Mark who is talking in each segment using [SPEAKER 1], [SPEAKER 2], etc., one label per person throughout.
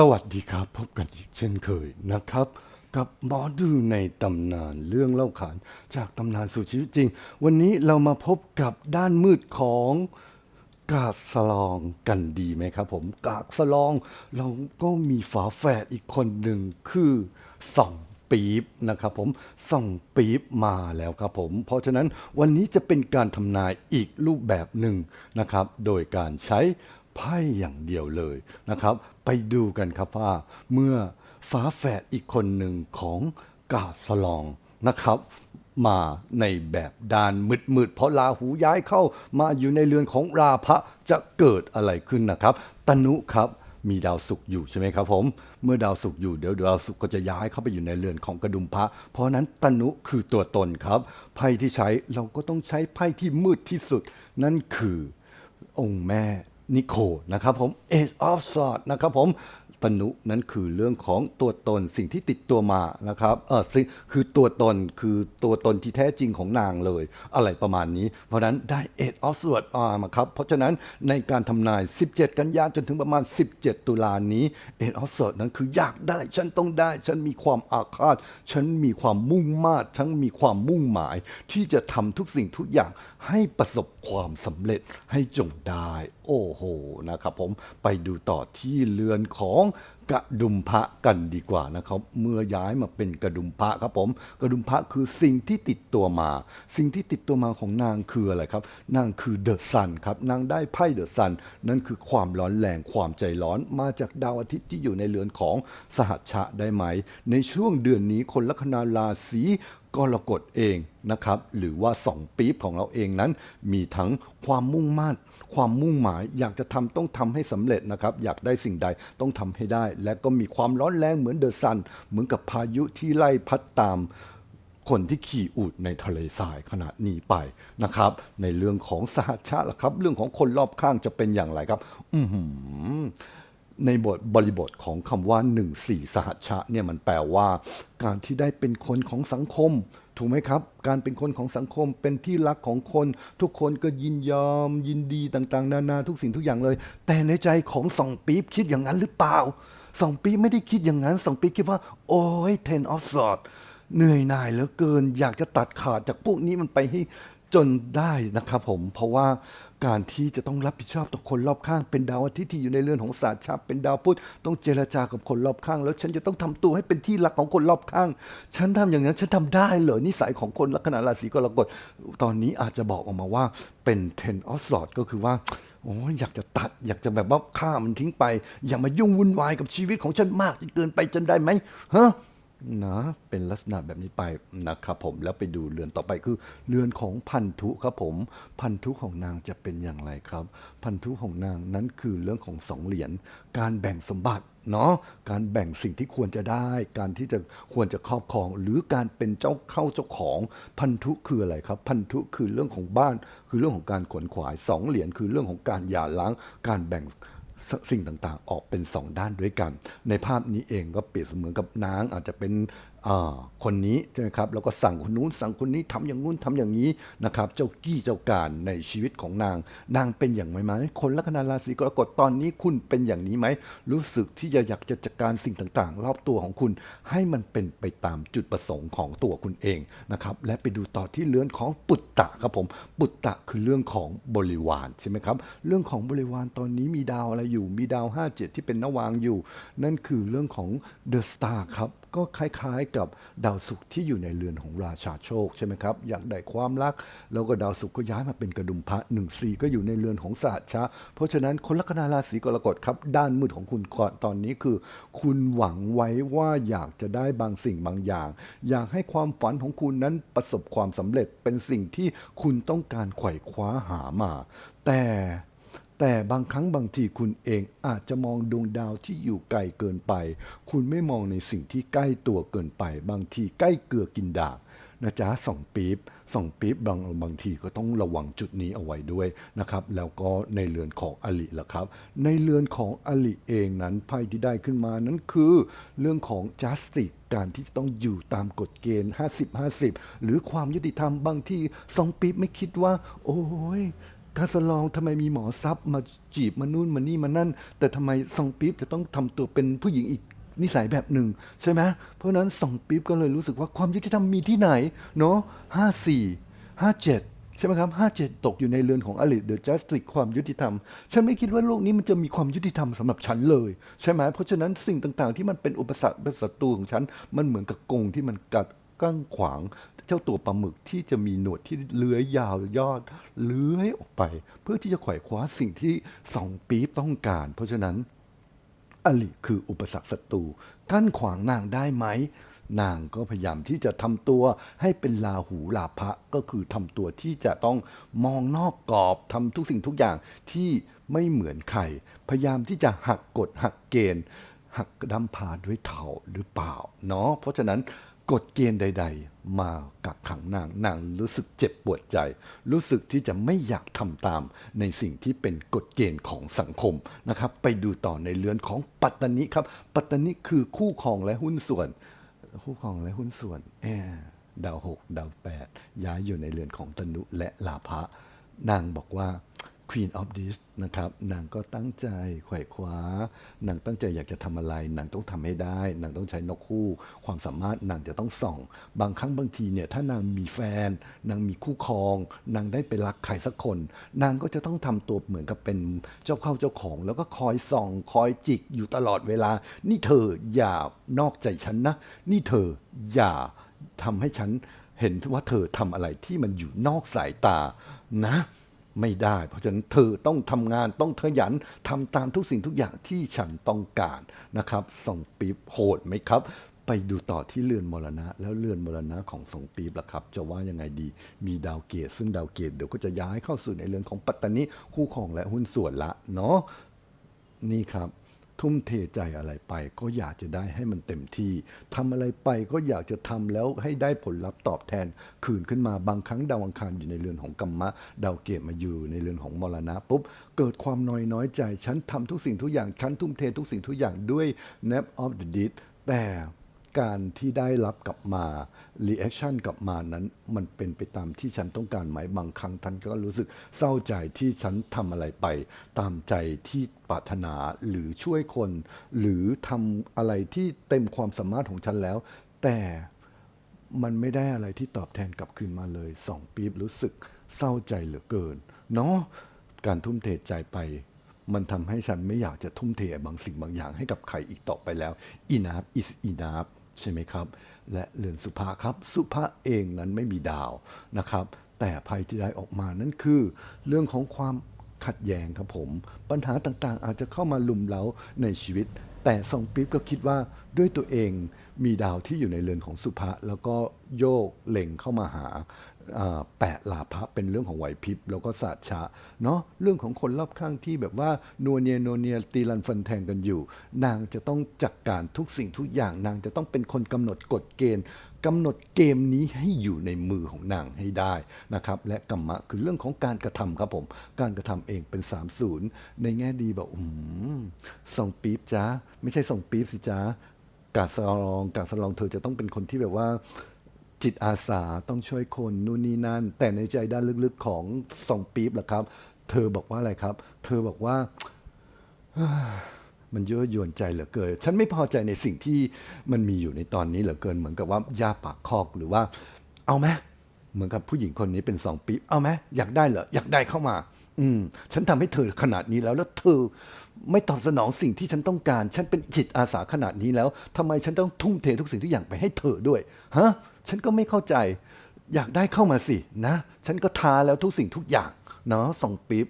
[SPEAKER 1] สวัสดีครับพบกันอีกเช่นเคยนะครับ กับหมอดูในตำนานเรื่องเล่าขานจากตำนานสู่ชีวิตจริง วันนี้เรามาพบกับด้านมืดของกาสลองกันดีไหมครับผมกากสลองเราก็มีฝาแฝดอีกคนหนึ่งคือส่องปี๊บนะครับผมส่องปี๊บมาแล้วครับผม เพราะฉะนั้นวันนี้จะเป็นการทำนายอีกรูปแบบหนึ่งนะครับ โดยการใช้ ไพ่อย่างเดียวเลยนะครับ ไปดูกันครับว่าเมื่อฝาแฝดอีกคนหนึ่งของกาสลองนะครับมาในแบบดานมืดๆ เพราะลาหูย้ายเข้ามาอยู่ในเรือนของราพะจะเกิดอะไรขึ้นนะครับ ตนุครับมีดาวศุกร์อยู่ใช่ไหมครับผม เมื่อดาวศุกร์อยู่เดี๋ยวดาวศุกร์ก็จะย้ายเข้าไปอยู่ในเรือนของกระดุมพระ เพราะฉะนั้นตนุคือตัวตนครับ ไพ่ที่ใช้เราก็ต้องใช้ไพ่ที่มืดที่สุด นั่นคือองค์แม่ นิโคนะครับผม Age of Sword นะครับผมตนุนั้นคือเรื่องของตัวตนสิ่งที่ติดตัวมานะครับเออคือตัวตนคือตัวตนที่แท้จริงของนางเลย อะไรประมาณนี้ เพราะนั้นได้ Age of Swords อ่ามาครับ เพราะฉะนั้นในการทำนาย 17 กันยายนจนถึงประมาณ 17 ตุลานี้ Age of s w o r d นั้นคืออยากได้ ฉันต้องได้ ฉันมีความอาฆาต ฉันมีความมุ่งมา่ฉันมีความมุ่งหมาย ที่จะทำทุกสิ่งทุกอย่าง ให้ประสบความสำเร็จให้จงได้ โอ้โหนะครับผมไปดูต่อที่เรือนของกระดุมพระกันดีกว่านะครับ เมื่อย้ายมาเป็นกระดุมพระครับผมกระดุมพระคือสิ่งที่ติดตัวมา สิ่งที่ติดตัวมาของนางคืออะไรครับ นางคือเดอะซันครับนางได้ไพ่เดอะซันนั่นคือความร้อนแรงความใจร้อนมาจากดาวอาทิตย์ที่อยู่ในเรือนของสหัชชะได้ไหม ในช่วงเดือนนี้คนลัคนาราศี กรกฎเองนะครับหรือว่าสองปี๊บของเราเองนั้น มีทั้งความมุ่งมั่นความมุ่งหมาย อยากจะทำต้องทำให้สำเร็จนะครับอยากได้สิ่งใดต้องทำให้ได้ และก็มีความร้อนแรงเหมือนเดอะซัน เหมือนกับพายุที่ไล่พัดตามคนที่ขี่อูดในทะเลทรายขณะนี้ไปนะครับ ในเรื่องของสหชาติละครับ เรื่องของคนรอบข้างจะเป็นอย่างไรครับ อื ในบทบริบทของคำว่า1 4สหัชชะเนี่ยมันแปลว่าการที่ได้เป็นคนของสังคม ถูกไหมครับ การเป็นคนของสังคมเป็นที่รักของคน ทุกคนก็ยินยอม ยินดีต่างๆ นานาทุกสิ่งทุกอย่างเลย แต่ในใจของสองปี๊บคิดอย่างนั้นหรือเปล่าสองปี๊บไม่ได้คิดอย่างนั้นสองปี๊บคิดว่า โอ้ย ten of swords เหนื่อยหน่ายเหลือเกิน อยากจะตัดขาดจากพวกนี้มันไปให้ จนได้นะครับผมเพราะว่าการที่จะต้องรับผิดชอบต่อคนรอบข้าง เป็นดาวอาทิตย์ที่อยู่ในเรือนของศาสตร์ชับเป็นดาวพุธต้องเจรจากับคนรอบข้าง แล้วฉันจะต้องทำตัวให้เป็นที่รักของคนรอบข้าง ฉันทำอย่างนั้นฉันทำได้เหรอนิสัยของคนลัคนาราศีกรกฎตอนนี้อาจจะบอกออกมาว่าเป็น ten of swords ก็คือว่าโอ้ยอยากจะตัดอยากจะแบบว่าฆ่ามันทิ้งไป อย่ามายุ่งวุ่นวายกับชีวิตของฉันมากจนเกินไปจนได้ไหมฮะ นะเป็นลักษณะแบบนี้ไปนะครับผมแล้วไปดูเรือนต่อไปคือ เรือนของพันธุครับผม พันธุของนางจะเป็นอย่างไรครับ พันธุของนางนั้นคือเรื่องของสองเหรียญการแบ่งสมบัติเนาะการแบ่งสิ่งที่ควรจะได้ การที่จะควรจะครอบครอง หรือการเป็นเจ้าเข้าเจ้าของพันธุคืออะไรครับ พันธุคือเรื่องของบ้าน คือเรื่องของการขวนขวายสองเหรียญคือเรื่องของการหย่าล้าง การแบ่ง สิ่งต่างๆ ออกเป็นสองด้านด้วยกัน ในภาพนี้เองก็เปรียบเสมือนกับนางอาจจะเป็นอ่าคนนี้ใช่ไหมครับแล้วก็สั่งคนนู้นสั่งคนนี้ทำอย่างนู้นทำอย่างนี้นะครับเจ้ากี้เจ้าการในชีวิตของนาง นางเป็นอย่างไรไหมคนลัคนาราศีกรกฎตอนนี้คุณเป็นอย่างนี้ไหมรู้สึกที่จะอยากจะจัดการสิ่งต่างๆ รอบตัวของคุณ ให้มันเป็นไปตามจุดประสงค์ของตัวคุณเองนะครับและไปดูต่อที่เรื่อนของปุตตะครับผมปุตตะคือเรื่องของบริวารใช่ไหมครับเรื่องของบริวารตอนนี้มีดาวอะไรอยูู่่มีดาว 57 ที่เป็นนวางอยู่ นั่นคือเรื่องของเดอะสตาร์ครับ ก็คล้ายๆกับดาวศุกร์ที่อยู่ในเรือนของราชาโชคใช่ไหมครับ อยากได้ความรัก แล้วก็ดาวศุกร์ก็ย้ายมาเป็นกระดุมพระหนึ่งสีก็อยู่ในเรือนของศาสตร์ชะ เพราะฉะนั้นคนลัคนาราศีกรกฎครับ ด้านมืดของคุณก่อนตอนนี้คือ คุณหวังไว้ว่าอยากจะได้บางสิ่งบางอย่าง อยากให้ความฝันของคุณนั้นประสบความสำเร็จเป็นสิ่งที่คุณต้องการไขว่คว้าหามา แต่ แต่บางครั้งบางทีคุณเองอาจจะมองดวงดาวที่อยู่ไกลเกินไป คุณไม่มองในสิ่งที่ใกล้ตัวเกินไป บางทีใกล้เกลือกินดาบนะจ๊ะสองปี๊บสองปี๊บบางบางทีก็ต้องระวังจุดนี้เอาไว้ด้วยนะครับ แล้วก็ในเรือนของอลิล่ะครับ ในเรือนของอลิเองนั้นไพ่ที่ได้ขึ้นมานั้นคือ เรื่องของ justice การที่จะต้องอยู่ตามกฎเกณฑ์ 50 50 หรือความยุติธรรมบางทีสองปี๊บไม่คิดว่า โอ้ย คาสลองทำไมมีหมอซับมาจีบมานู่นมานี่มานั่น แต่ทำไมซองปี๊บจะต้องทำตัวเป็นผู้หญิงอีกนิสัยแบบหนึ่งใช่ไหมเพราะนั้นซองปี๊บก็เลยรู้สึกว่าความยุติธรรมมีที่ไหนเนาะห้าสี่ห้าเจ็ดใช่ไหมครับห้าเจ็ดตกอยู่ในเรือนของอลิเดอะจัสติกความยุติธรรม ฉันไม่คิดว่าโลกนี้มันจะมีความยุติธรรมสำหรับฉันเลย ใช่ไหมเพราะฉะนั้นสิ่งต่างๆ ที่มันเป็นอุปสรรคเป็นศัตรูของฉัน มันเหมือนกับกงที่มันกัด กั้งขวาง เจ้าตัวปลาหมึกที่จะมีหนวดที่เลื้อยยาวยอดเลื้อยออกไป เพื่อที่จะไขว่คว้าสิ่งที่สองปี๊บต้องการ เพราะฉะนั้นอลิคืออุปสรรคศัตรูกั้นขวางนางได้ไหม นางก็พยายามที่จะทำตัวให้เป็นลาหูลาภะก็คือทำตัวที่จะต้องมองนอกกรอบทำทุกสิ่งทุกอย่างที่ไม่เหมือนใครพยายามที่จะหักกฎหักเกณฑ์หักดำพาด้วยเถาหรือเปล่าเนาะเพราะฉะนั้น กฎเกณฑ์ใด ๆ มากักขังนางนางรู้สึกเจ็บปวดใจ รู้สึกที่จะไม่อยากทำตามในสิ่งที่เป็นกฎเกณฑ์ของสังคมนะครับ ไปดูต่อในเรือนของปัตตนิครับ ปัตตนิคือคู่ครองและหุ้นส่วน คู่ครองและหุ้นส่วนแอดาวหกดาวแปดย้ายอยู่ในเรือนของตนุและลาภะนางบอกว่า Queen of this นะครับนางก็ตั้งใจไขว่คว้านางตั้งใจอยากจะทำอะไรนางต้องทำให้ได้นางต้องใช้นกคู่ ความสามารถนางจะต้องส่อง บางครั้งบางทีเนี่ยถ้านางมีแฟน นางมีคู่ครอง นางได้ไปรักใครสักคน นางก็จะต้องทำตัวเหมือนกับเป็นเจ้าเข้าเจ้าของ แล้วก็คอยส่องคอยจิกอยู่ตลอดเวลา นี่เธออย่านอกใจฉันนะ นี่เธออย่าทำให้ฉันเห็นว่าเธอทำอะไรที่มันอยู่นอกสายตานะ ไม่ได้ เพราะฉะนั้นเธอต้องทำงานต้องขยันทำตามทุกสิ่งทุกอย่างที่ฉันต้องการนะครับส่องปีบโหดไหมครับ ไปดูต่อที่เรือนมรณะ แล้วเรือนมรณะของสองปีบล่ะครับ จะว่ายังไงดีมีดาวเกตซึ่งดาวเกตเดี๋ยวก็จะย้ายเข้าสู่ในเรือนของปัตตานีคู่ครองและหุ้นส่วนละเนาะนี่ครับ ทุ่มเทใจอะไรไป ก็อยากจะได้ให้มันเต็มที่ทำอะไรไปก็อยากจะทำแล้วให้ได้ผลลัพธ์ตอบแทน คืนขึ้นมาบางครั้งดาวอังคารอยู่ในเรือนของกัมมะ ดาวเกตมาอยู่ในเรือนของมรณะปุ๊บเกิดความน้อยน้อยใจ ฉันทำทุกสิ่งทุกอย่าง ฉันทุ่มเททุกสิ่งทุกอย่างด้วย nap of the dead แต่ การที่ได้รับกลับมา reaction กลับมานั้น มันเป็นไปตามที่ฉันต้องการไหมบางครั้งท่านก็รู้สึกเศร้าใจที่ฉันทำอะไรไป ตามใจที่ปรารถนาหรือช่วยคน หรือทำอะไรที่เต็มความสามารถของฉันแล้ว แต่มันไม่ได้อะไรที่ตอบแทนกลับคืนมาเลยสองปีบรู้สึกเศร้าใจเหลือเกินเนาะการทุ่มเทใจไป มันทำให้ฉันไม่อยากจะทุ่มเทบางสิ่งบางอย่างให้กับใครอีกต่อไปแล้ว enough is enough ใช่ไหมครับ และเรือนสุภาครับ สุภาเองนั้นไม่มีดาวนะครับ แต่ภัยที่ได้ออกมานั่นคือ เรื่องของความขัดแย้งครับผม ปัญหาต่างๆ อาจจะเข้ามาลุมเล้าในชีวิต แต่ทรงปิ๊บก็คิดว่าด้วยตัวเองมีดาวที่อยู่ในเรือนของสุภาแล้วก็โยกเล็งเข้ามาหาแปดลาภะเป็นเรื่องของไหวพริบแล้วก็ศาสชะเนาะเรื่องของคนรอบข้างที่แบบว่านัวเนียนัวเนียตีลันฟันแทงกันอยู่ นางจะต้องจัดการทุกสิ่งทุกอย่าง นางจะต้องเป็นคนกำหนดกฎเกณฑ์ กำหนดเกมนี้ให้อยู่ในมือของนางให้ได้นะครับและกรรมะคือเรื่องของการกระทำครับผม การกระทำเองเป็น 30 ในแง่ดีแบบอืมส่งปี๊บจ้าไม่ใช่ส่งปี๊บสิจ้ากาสลองกาสลองเธอจะต้องเป็นคนที่แบบว่าจิตอาสาต้องช่วยคนนู่นนี่นั่น แต่ในใจด้านลึกๆของสองปี๊บล่ะครับ เธอบอกว่าอะไรครับ เธอบอกว่า มันเยอะยวนใจเหลือเกิน ฉันไม่พอใจในสิ่งที่มันมีอยู่ในตอนนี้เหลือเกิน เหมือนกับว่ายาปากคอกหรือว่า เอาไหมเหมือนกับผู้หญิงคนนี้เป็นสองปี เอาไหมอยากได้เหรออยากได้เข้ามา อืม ฉันทำให้เธอขนาดนี้แล้วแล้วเธอไม่ตอบสนองสิ่งที่ฉันต้องการ ฉันเป็นจิตอาสาขนาดนี้แล้วทำไมฉันต้องทุ่มเททุกสิ่งทุกอย่างไปให้เธอด้วยฮะฉันก็ไม่เข้าใจ อยากได้เข้ามาสินะ ฉันก็ท้าแล้วทุกสิ่งทุกอย่างเนาะส่องปี๊บ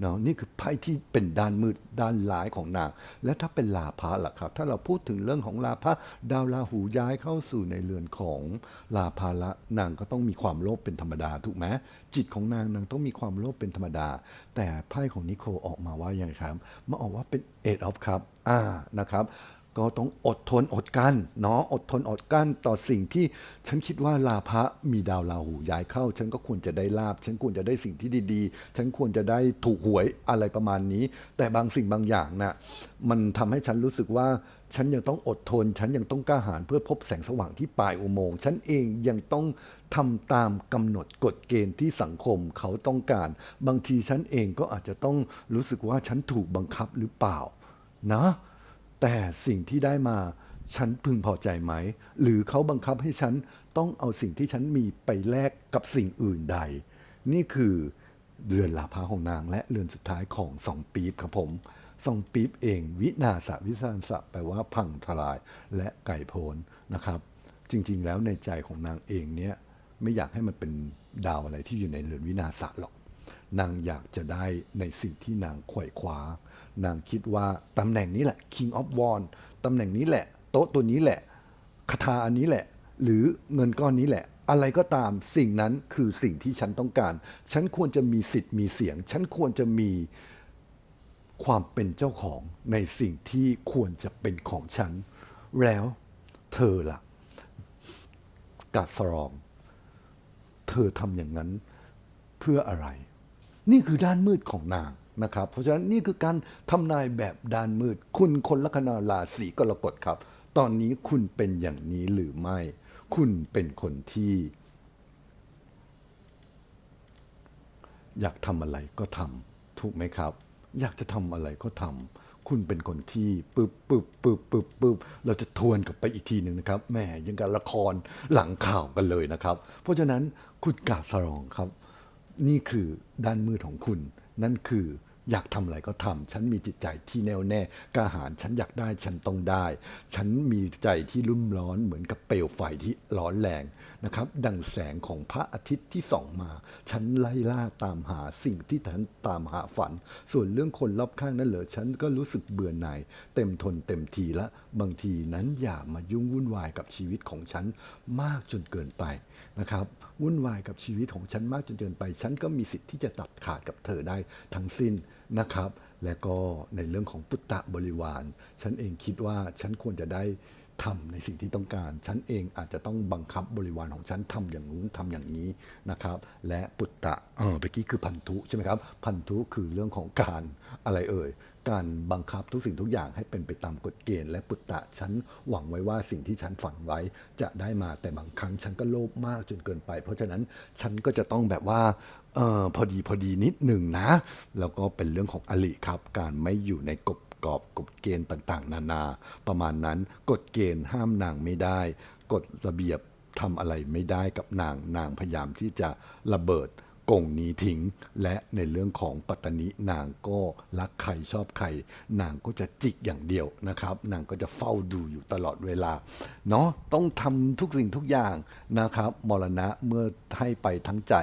[SPEAKER 1] เนาะนี่คือไพ่ที่เป็นด้านมืดด้านร้ายของนาง และถ้าเป็นลาภะล่ะครับ ถ้าเราพูดถึงเรื่องของลาภะดาวราหูย้ายเข้าสู่ในเรือนของลาภะละนางก็ต้องมีความโลภเป็นธรรมดาถูกไหมจิตของนางนางต้องมีความโลภเป็นธรรมดา แต่ไพ่ของนิโคออกมาว่าอย่างไรครับมาออกว่าเป็น eight of cup อ่านะครับ ก็ต้องอดทนอดกั้นเนาะอดทนอดกั้นต่อสิ่งที่ฉันคิดว่าลาภะมีดาวราหูย้ายเข้า ฉันก็ควรจะได้ลาบฉันควรจะได้สิ่งที่ดีๆ ฉันควรจะได้ถูกหวยอะไรประมาณนี้ แต่บางสิ่งบางอย่างน่ะมันทำให้ฉันรู้สึกว่าฉันยังต้องอดทน ฉันยังต้องกล้าหาญเพื่อพบแสงสว่างที่ปลายอุโมงค์ฉันเองยังต้องทำตามกำหนดกฎเกณฑ์ที่สังคมเขาต้องการ บางทีฉันเองก็อาจจะต้องรู้สึกว่าฉันถูกบังคับหรือเปล่า นะ แต่สิ่งที่ได้มาฉันพึงพอใจไหม หรือเขาบังคับให้ฉันต้องเอาสิ่งที่ฉันมีไปแลกกับสิ่งอื่นใด นี่คือเรือนลาภาของนางและเรือนสุดท้ายของสองปีบครับผมสองปีบเองวินาศวิสานสะแปลว่าพังทลายและไก่โพนนะครับ จริง ๆ แล้วในใจของนางเองเนี่ยไม่อยากให้มันเป็นดาวอะไรที่อยู่ในเรือนวินาศหรอก นางอยากจะได้ในสิ่งที่นางไขว่คว้า นางคิดว่าตำแหน่งนี้แหละ King of w a n ตำแหน่งนี้แหละ โต๊ะตัวนี้แหละคาถาอันนี้แหละ หรือเงินก้อนนี้แหละ อะไรก็ตามสิ่งนั้นคือสิ่งที่ฉันต้องการ ฉันควรจะมีสิทธิ์มีเสียง ฉันควรจะมีความเป็นเจ้าของในสิ่งที่ควรจะเป็นของฉัน แล้วเธอล่ะกาสรอง เธอทำอย่างนั้นเพื่ออะไร นี่คือด้านมืดของนาง นะครับ เพราะฉะนั้นนี่คือการทำนายแบบด้านมืด คุณคนลัคนาราศีกรกฎครับ ตอนนี้คุณเป็นอย่างนี้หรือไม่ คุณเป็นคนที่ อยากทำอะไรก็ทำถูกไหมครับ อยากจะทำอะไรก็ทำคุณเป็นคนที่ปึ๊บปึ๊บปึ๊บปึ๊บปึ๊บเราจะทวนกลับไปอีกทีหนึ่งนะครับแหมยังกับละครหลังข่าวกันเลยนะครับ เพราะฉะนั้นคุณกาสรองครับ นี่คือด้านมืดของคุณ นั่นคืออยากทำอะไรก็ทำ ฉันมีจิตใจที่แน่วแน่กล้าหาญ ฉันอยากได้ ฉันต้องได้ ฉันมีใจที่รุ่มร้อนเหมือนกับเปลวไฟที่ร้อนแรงนะครับ ดังแสงของพระอาทิตย์ที่ส่องมา ฉันไล่ล่าตามหาสิ่งที่ฉันตามหาฝัน ส่วนเรื่องคนรอบข้างนั่นเหรอ ฉันก็รู้สึกเบื่อหน่าย เต็มทนเต็มทีละ บางทีนั้นอย่ามายุ่งวุ่นวายกับชีวิตของฉันมากจนเกินไปนะครับ วุ่นวายกับชีวิตของฉันมากจนเกินไป ฉันก็มีสิทธิ์ที่จะตัดขาดกับเธอได้ทั้งสิ้นนะครับ และก็ในเรื่องของปุตตะบริวาร ฉันเองคิดว่าฉันควรจะได้ทำในสิ่งที่ต้องการ ฉันเองอาจจะต้องบังคับบริวารของฉันทำอย่างนู้นทำอย่างนี้นะครับ และปุตตะเออเมื่อกี้คือพันธุใช่ไหมครับ พันธุคือเรื่องของการอะไรเอ่ยการบังคับทุกสิ่งทุกอย่างให้เป็นไปตามกฎเกณฑ์และปุตตะฉันหวังไว้ว่าสิ่งที่ฉันฝันไว้จะได้มาแต่บางครั้งฉันก็โลภมากจนเกินไป เพราะฉะนั้นฉันก็จะต้องแบบว่าเออพอดีพอดีนิดหนึ่งนะ แล้วก็เป็นเรื่องของอลิครับ การไม่อยู่ในกฎกรอบกฎเกณฑ์ต่างๆ นานา ประมาณนั้นกฎเกณฑ์ห้ามนางไม่ได้กฎระเบียบทำอะไรไม่ได้กับนางนางพยายามที่จะระเบิด กงนี้ทิ้ง และในเรื่องของปัตตนินางก็รักใครชอบใคร นางก็จะจิกอย่างเดียวนะครับ นางก็จะเฝ้าดูอยู่ตลอดเวลาเนาะต้องทำทุกสิ่งทุกอย่างนะครับมรณะเมื่อให้ไปทั้งใจ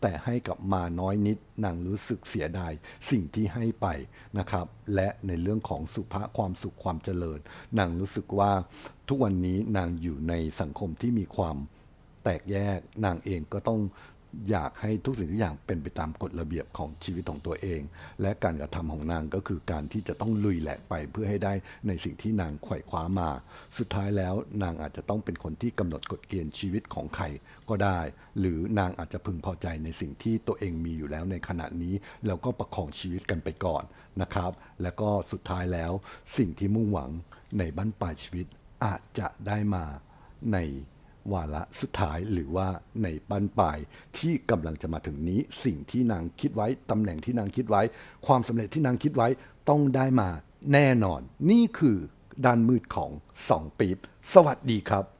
[SPEAKER 1] แต่ให้กลับมาน้อยนิด นางรู้สึกเสียดายสิ่งที่ให้ไปนะครับ และในเรื่องของสุภาความสุขความเจริญ นางรู้สึกว่าทุกวันนี้นางอยู่ในสังคมที่มีความแตกแยกนางเองก็ต้อง อยากให้ทุกสิ่งทุกอย่างเป็นไปตามกฎระเบียบของชีวิตของตัวเอง และการกระทำของนางก็คือการที่จะต้องลุยแหลกไปเพื่อให้ได้ในสิ่งที่นางไขว่คว้ามา สุดท้ายแล้วนางอาจจะต้องเป็นคนที่กำหนดกฎเกณฑ์ชีวิตของใครก็ได้ หรือนางอาจจะพึงพอใจในสิ่งที่ตัวเองมีอยู่แล้วในขณะนี้แล้วก็ประคองชีวิตกันไปก่อนนะครับ แล้วก็สุดท้ายแล้วสิ่งที่มุ่งหวังในบั้นปลายชีวิตอาจจะได้มาใน วาระสุดท้ายหรือว่าในปันปลายที่กำลังจะมาถึงนี้ สิ่งที่นางคิดไว้ตำแหน่งที่นางคิดไว้ ความสำเร็จที่นางคิดไว้ต้องได้มาแน่นอน นี่คือด้านมืดของสองปีบสวัสดีครับ